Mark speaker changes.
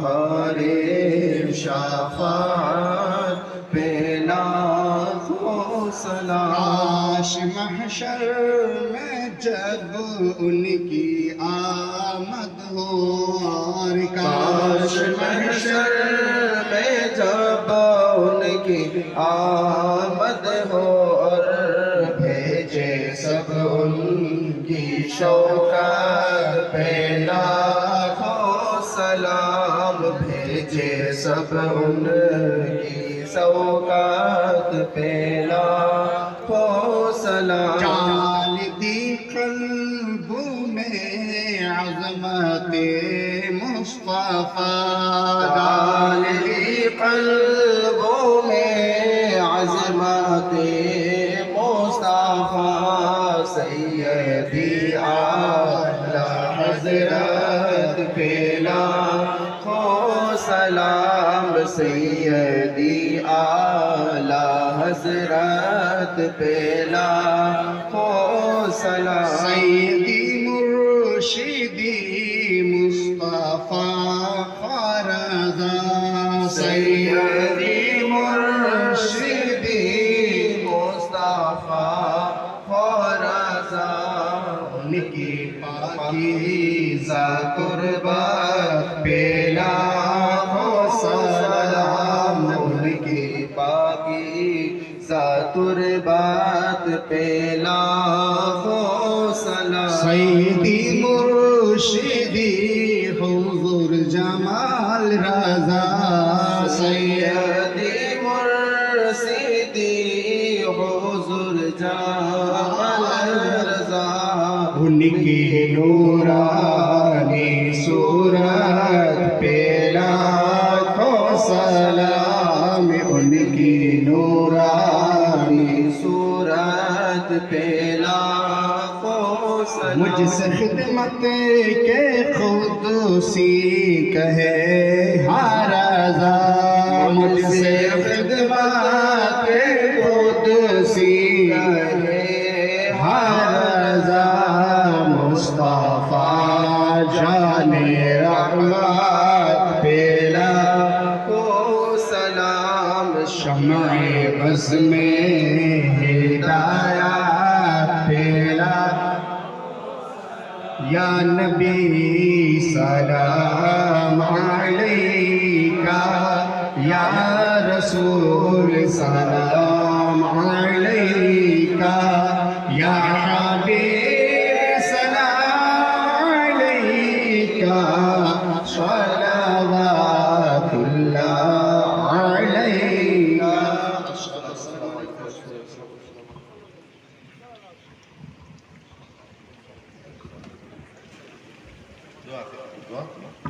Speaker 1: بہارے شفاعت پہ لاکھوں سلام.
Speaker 2: کاش محشر میں جب ان کی آمد ہو اور
Speaker 1: کاش محشر میں جب ان کی آمد ہو اور بھیجے سب ان کی شوکت پہ لاکھوں سلام بھیجے سب ان کی سوکات پہ لاکھوں سلام۔
Speaker 2: چال دی قلب میں عظمت مصطفیٰ۔
Speaker 1: ڈال دی سیدی اعلی حضرت پیلا. ہو سلام سیدی اعلی حضرت پیلا. ہو سلام
Speaker 2: سیدی مرشدی مصطفیٰ فرضا
Speaker 1: سیدی فرزا ان کی پاکیزہ قربت پیلا ہو سلام ان کی پاکیزہ قربت پیلا ہو سلام
Speaker 2: سیدی ان کی نورانی صورت پیلا کو سلام ان کی نورانی
Speaker 1: صورت پیلا
Speaker 2: مجھ سے خدمت کے خود سی کہے ہر رضا مجھ سے خدمت شمع بس میں ہدایت پیلا یا نبی سلام علیکہ یا رسول سلام علیکہ یا Toate.
Speaker 1: Toate.